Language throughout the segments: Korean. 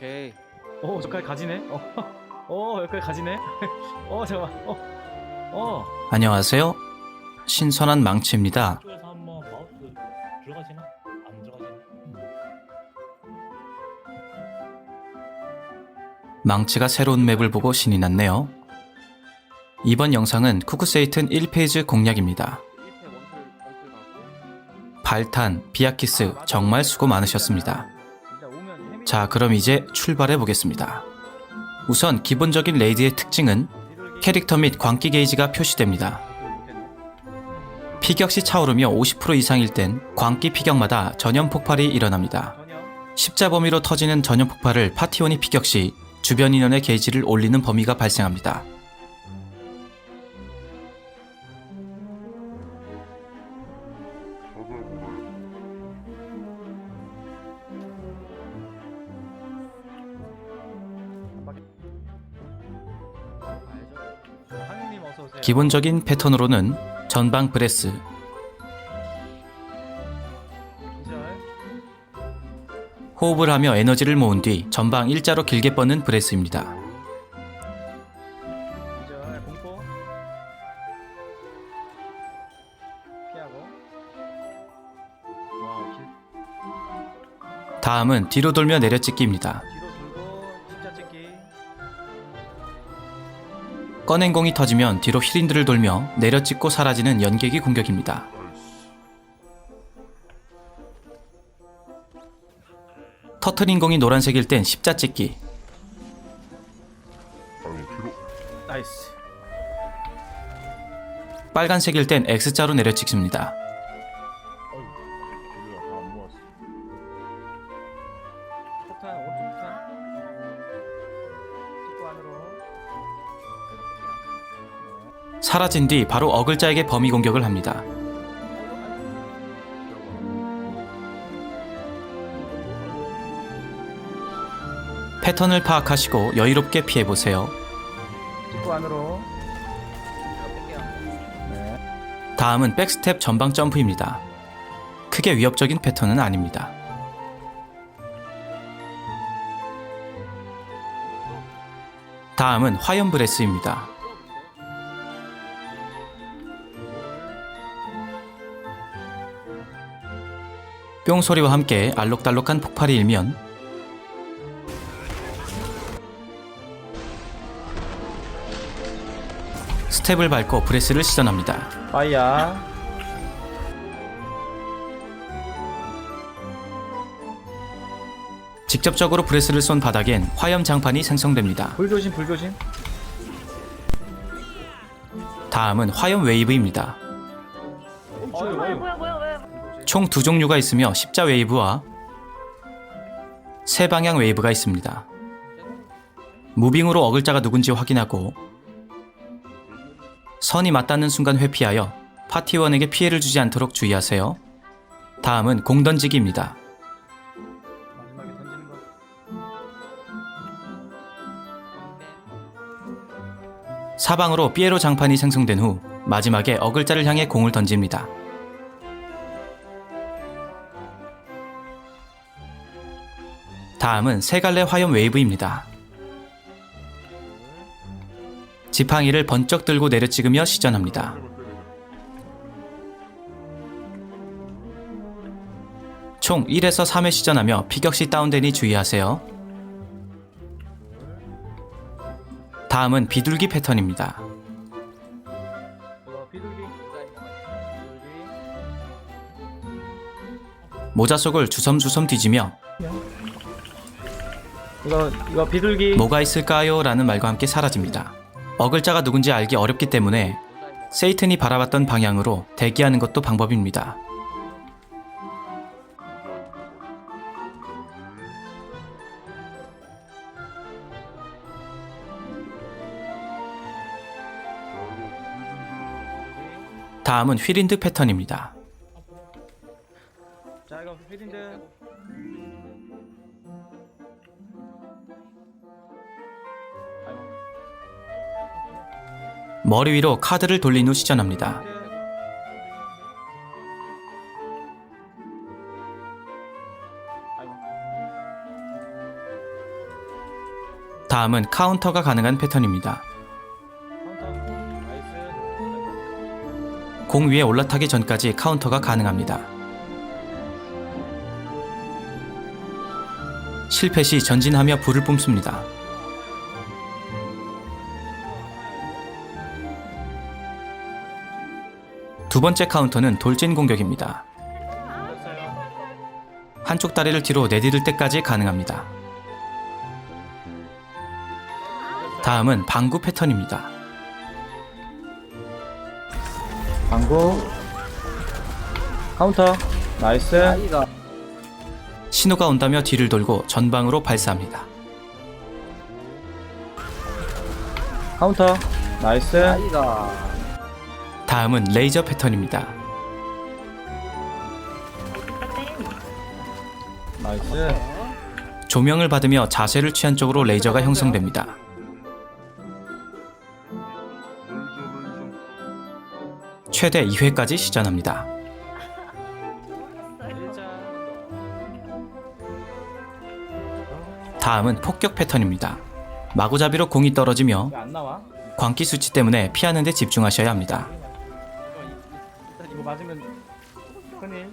오케이. 오 저까지 가지네. 어, 어 여기까지 가지네. 어 잠깐만. 어, 어. 안녕하세요. 신선한 망치입니다. 쪽에서 한번 마우스 들어가시나? 안 들어가시나? 망치가 새로운 맵을 보고 신이 났네요. 이번 영상은 쿠쿠세이튼 1페이지 공략입니다. 1패 원툴 원툴 가고. 발탄, 비아키스 정말 수고 많으셨습니다. 자, 그럼 이제 출발해 보겠습니다. 우선 기본적인 레이드의 특징은 캐릭터 및 광기 게이지가 표시됩니다. 피격시 차오르며 50% 이상일 땐 광기 피격마다 전염 폭발이 일어납니다. 십자 범위로 터지는 전염 폭발을 파티원이 피격 시 주변 인원의 게이지를 올리는 범위가 발생합니다. 기본적인 패턴으로는 전방 브레스. 호흡을 하며 에너지를 모은 뒤 전방 일자로 길게 뻗는 브레스입니다. 다음은 뒤로 돌며 내려찍기입니다. 꺼낸 공이 터지면 뒤로 힐린드를 돌며 내려찍고 사라지는 연계기 공격입니다. 터트린 공이 노란색일 땐 십자 찍기, 나이스. 빨간색일 땐 X자로 내려찍습니다. 폭탄 사라진 뒤 바로 어글자에게 범위 공격을 합니다. 패턴을 파악하시고 여유롭게 피해보세요. 안으로. 다음은 백스텝 전방 점프입니다. 크게 위협적인 패턴은 아닙니다. 다음은 화염 브레스입니다. 뿅 소리와 함께 알록달록한 폭발이 일면 스텝을 밟고 브레스를 시전합니다. 빠이야. 직접적으로 브레스를 쏜 바닥엔 화염 장판이 생성됩니다. 불 조심 불 조심. 다음은 화염 웨이브입니다. 총 두 종류가 있으며 십자 웨이브와 세 방향 웨이브가 있습니다. 무빙으로 어글자가 누군지 확인하고 선이 맞닿는 순간 회피하여 파티원에게 피해를 주지 않도록 주의하세요. 다음은 공 던지기입니다. 사방으로 삐에로 장판이 생성된 후 마지막에 어글자를 향해 공을 던집니다. 다음은 세 갈래 화염 웨이브입니다. 지팡이를 번쩍 들고 내려 찍으며 시전합니다. 총 1에서 3회 시전하며 피격시 다운되니 주의하세요. 다음은 비둘기 패턴입니다. 모자 속을 주섬주섬 뒤지며 이거 이거 비둘기. 뭐가 있을까요? 라는 말과 함께 사라집니다. 어글자가 누군지 알기 어렵기 때문에 세이튼이 바라봤던 방향으로 대기하는 것도 방법입니다. 다음은 휠인드 패턴입니다. 머리 위로 카드를 돌린 후 시전합니다. 다음은 카운터가 가능한 패턴입니다. 공 위에 올라타기 전까지 카운터가 가능합니다. 실패 시 전진하며 불을 뿜습니다. 두 번째 카운터는 돌진 공격입니다. 한쪽 다리를 뒤로 내디딜 때까지 가능합니다. 다음은 방구 패턴입니다. 방구. 카운터. 나이스. 아이가 신호가 온다며 뒤를 돌고 전방으로 발사합니다. 카운터. 나이스. 아이가 다음은 레이저 패턴입니다. 나이스. 조명을 받으며 자세를 취한 쪽으로 레이저가 형성됩니다. 최대 2회까지 시전합니다. 다음은 폭격 패턴입니다. 마구잡이로 공이 떨어지며? 광기 수치 때문에 피하는 데 집중하셔야 합니다. 맞으면 큰일.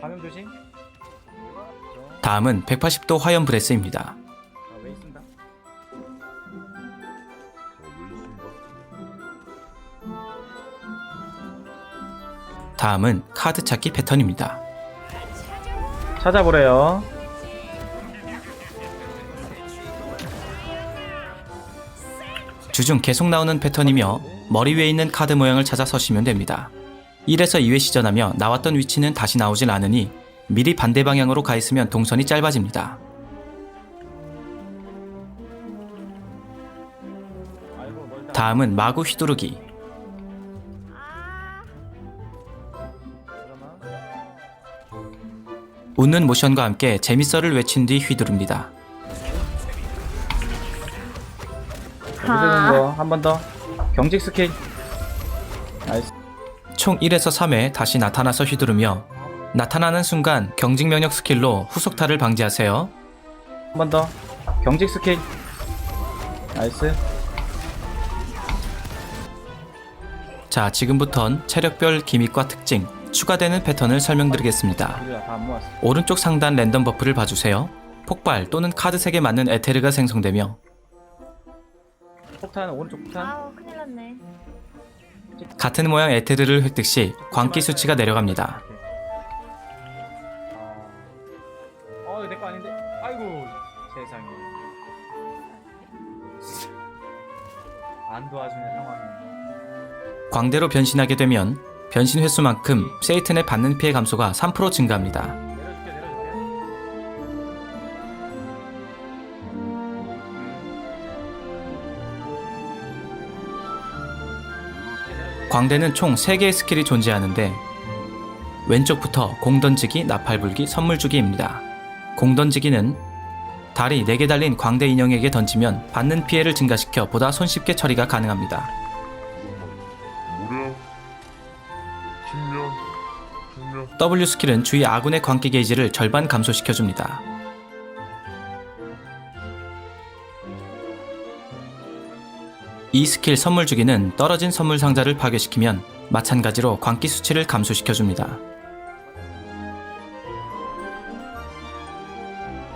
감염 조심. 다음은 180도 화염 브레스입니다. 왜 있습니다. 다음은 카드 찾기 패턴입니다. 찾아보래요. 주중 계속 나오는 패턴이며 머리 위에 있는 카드 모양을 찾아 서시면 됩니다. 1에서 2회 시전하며 나왔던 위치는 다시 나오질 않으니 미리 반대 방향으로 가 있으면 동선이 짧아집니다. 다음은 마구 휘두르기. 웃는 모션과 함께 재밌어를 외친 뒤 휘두릅니다. 여기 되는 거 한 번 더. 경직 스킬. 나이스. 총 1에서 3회 다시 나타나서 휘두르며 나타나는 순간 경직 면역 스킬로 후속타를 방지하세요. 한 번 더. 경직 스킬. 나이스. 자, 지금부턴 체력별 기믹과 특징, 추가되는 패턴을 설명드리겠습니다. 우리가 다안 모았어. 오른쪽 상단 랜덤 버프를 봐주세요. 폭발 또는 카드 3개 맞는 에테르가 생성되며 폭탄 오른쪽 폭탄. 아우 큰일 났네. 같은 모양 에테르를 획득 시 광기 수치가 내려갑니다. 어, 이거 내거 아닌데. 아이고, 세상에. 안 도와주는 상황이. 광대로 변신하게 되면 변신 횟수만큼 세이튼의 받는 피해 감소가 3% 증가합니다. 광대는 총 3개의 스킬이 존재하는데 왼쪽부터 공 던지기, 나팔 불기, 선물 주기입니다. 공 던지기는 다리 4개 달린 광대 인형에게 던지면 받는 피해를 증가시켜 보다 손쉽게 처리가 가능합니다. W 스킬은 주위 아군의 광기 게이지를 절반 감소시켜줍니다. 이 스킬 선물 주기는 떨어진 선물 상자를 파괴시키면 마찬가지로 광기 수치를 감소시켜줍니다.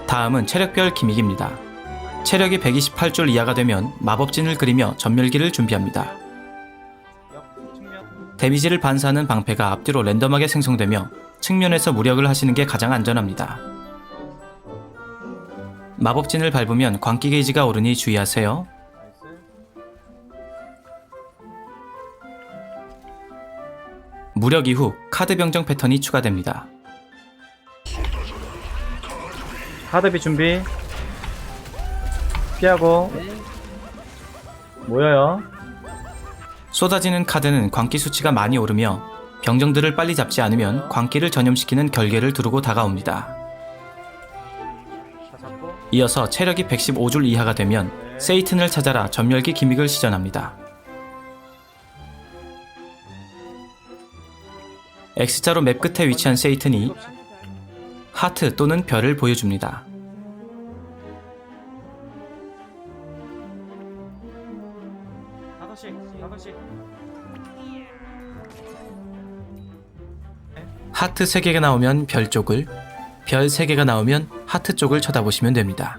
다음은 체력별 기믹입니다. 체력이 128줄 이하가 되면 마법진을 그리며 전멸기를 준비합니다. 데미지를 반사하는 방패가 앞뒤로 랜덤하게 생성되며 측면에서 무력을 하시는 게 가장 안전합니다. 마법진을 밟으면 광기 게이지가 오르니 주의하세요. 무력 이후 카드 병정 패턴이 추가됩니다. 카드비 준비. 피하고. 모여요. 쏟아지는 카드는 광기 수치가 많이 오르며 병정들을 빨리 잡지 않으면 광기를 전염시키는 결계를 두르고 다가옵니다. 이어서 체력이 115줄 이하가 되면 세이튼을 찾아라 전멸기 기믹을 시전합니다. X자로 맵 끝에 위치한 세이튼이 하트 또는 별을 보여줍니다. 하트 3개가 나오면 별 쪽을, 별 3개가 나오면 하트 쪽을 쳐다보시면 됩니다.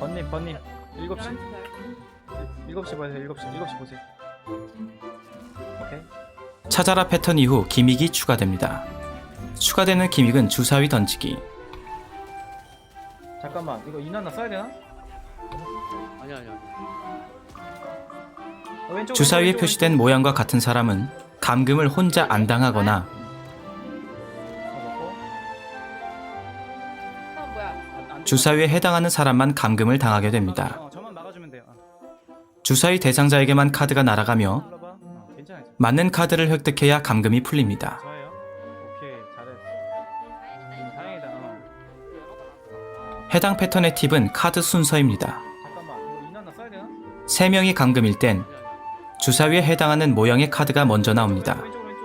번님, 번님. 7시. 7시 보세요. 7시. 7시 보세요. 오케이. 찾아라 패턴 이후 기믹이 추가됩니다. 추가되는 기믹은 주사위 던지기, 잠깐만 이거 이난나 써야 되나? 아니 아니 아니. 어, 왼쪽 주사위에 왼쪽, 표시된 모양과 같은 사람은 감금을 혼자 안 당하거나 왼쪽. 어, 아 뭐야? 먹고. 안- 안 주사위에 해당하는 사람만 감금을 당하게? 됩니다. 어, 저만 막아주면 돼요 어. 주사위 대상자에게만 카드가 날아가며 맞는 카드를 획득해야 감금이 풀립니다. 좋아요 오케이 잘했어 다행이다 어. 해당 패턴의 팁은 카드 순서입니다. 잠깐만 이거 이난나 써야 되나? 3명이 감금일 땐. 주사위에 해당하는 모양의 카드가 먼저 나옵니다. 왼쪽 왼쪽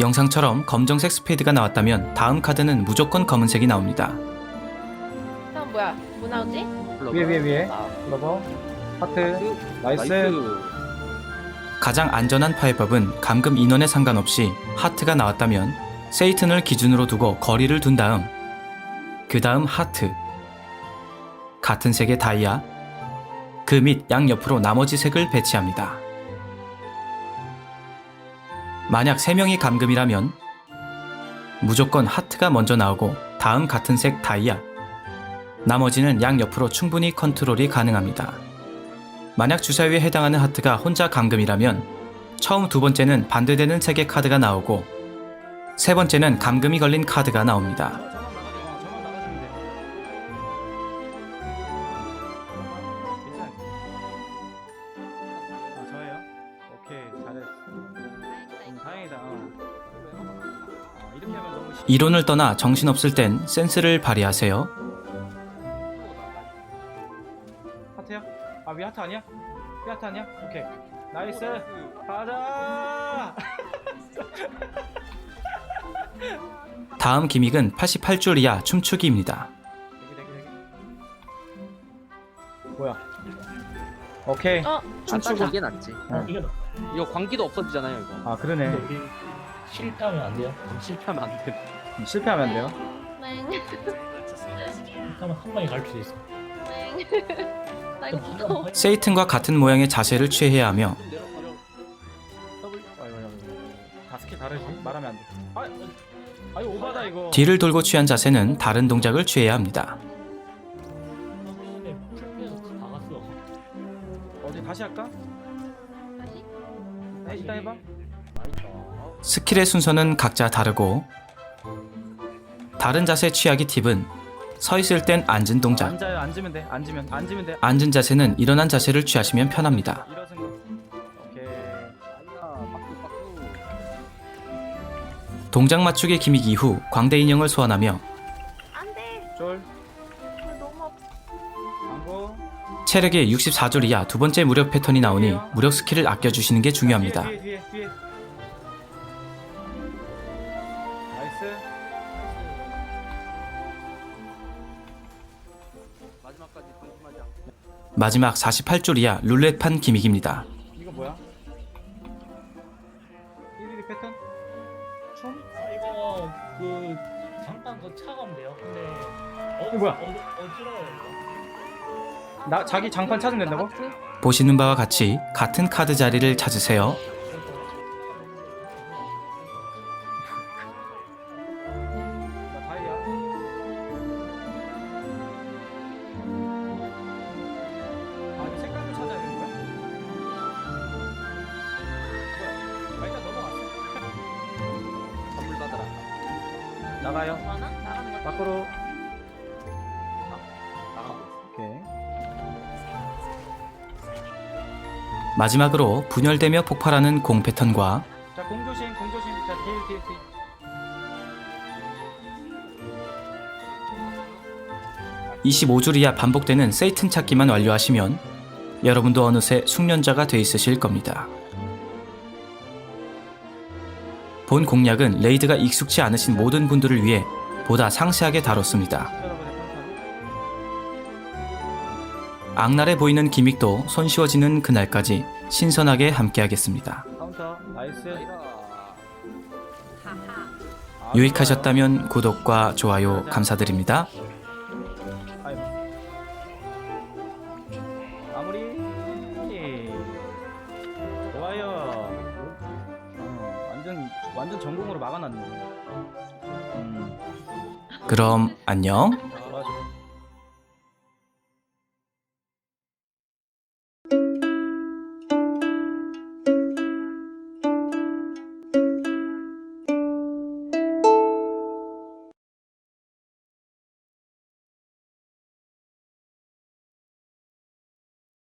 영상처럼 검정색 스페이드가 나왔다면 다음 카드는 무조건 검은색이 나옵니다. 다음 뭐야? 뭐 나오지? 위에 위에 위에 아, 눌러봐 하트 나이스, 나이스. 가장 안전한 파이법은 감금 인원에 상관없이 하트가 나왔다면 세이튼을 기준으로 두고 거리를 둔 다음 그 다음 하트 같은 색의 다이아 그밑 양옆으로 나머지 색을 배치합니다. 만약 3명이 감금이라면 무조건 하트가 먼저 나오고 다음 같은 색 다이아 나머지는 양옆으로 충분히 컨트롤이 가능합니다. 만약 주사위에 해당하는 하트가 혼자 감금이라면 처음 두 번째는 반대되는 색의 카드가 나오고 세 번째는 감금이 걸린 카드가 나옵니다. 이론을 떠나 정신없을 땐 센스를 발휘하세요. 아 위 하트 아니야? 위 하트 아니야? 오케이 나이스 가자 다음 기믹은 88줄 이하 춤추기입니다. 대기 대기 대기 뭐야 오케이 어? 춤추고 이게 낫지. 이게 나- 이거 광기도 없어지잖아요 이거. 아 그러네 근데 실패하면 안 돼요. 실패하면 안 돼. 음, 실패하면 안 돼요 네. 실패하면 한 방에 갈수 있어. 네. 세이튼과 같은 모양의 자세를 취해야 하며 아, 이거 뒤를 돌고 취한 자세는 다른 동작을 취해야 합니다. 해봐. 스킬의 순서는 각자 다르고 다른 자세 취하기 팁은 서 있을 땐 앉은 동작, 앉아요 앉으면 돼 앉으면 앉으면 돼 앉은 자세는 일어난 자세를 취하시면 편합니다. 오케이. 동작 맞추기 기믹 이후 광대 인형을 소환하며 안돼. 쫄 너무 아파. 광고 체력이 64줄 이하 두 번째 무력 패턴이 나오니 무력 스킬을 아껴주시는 게 중요합니다. 뒤에 뒤에 뒤에, 마지막 48줄 이하 룰렛판 기믹입니다. 이거 뭐야? 112 패턴? 춤? 아, 이거 그 잠깐 더 차가면 돼요. 근데 어, 이거 뭐야? 어, 어지러워요. 나 자기 장판 찾으면 된다고? 하트? 보시는 바와 같이 같은 카드 자리를 찾으세요. 나가요 많아? 나가는? 밖으로. 오케이 마지막으로 분열되며 폭발하는 공 패턴과 자 공조심 공조심 자 뒤에 뒤에 뒤에 (25줄) 이하 반복되는 세이튼 찾기만 완료하시면 여러분도 어느새 숙련자가 돼 있으실 겁니다. 본 공략은 레이드가 익숙치 않으신 모든 분들을 위해 보다 상세하게 다뤘습니다. 악랄해 보이는 기믹도 손쉬워지는 그날까지 신선하게 함께하겠습니다. 유익하셨다면 구독과 좋아요 감사드립니다. 완전 완전 전공으로 막아놨네. 음. 그럼 안녕.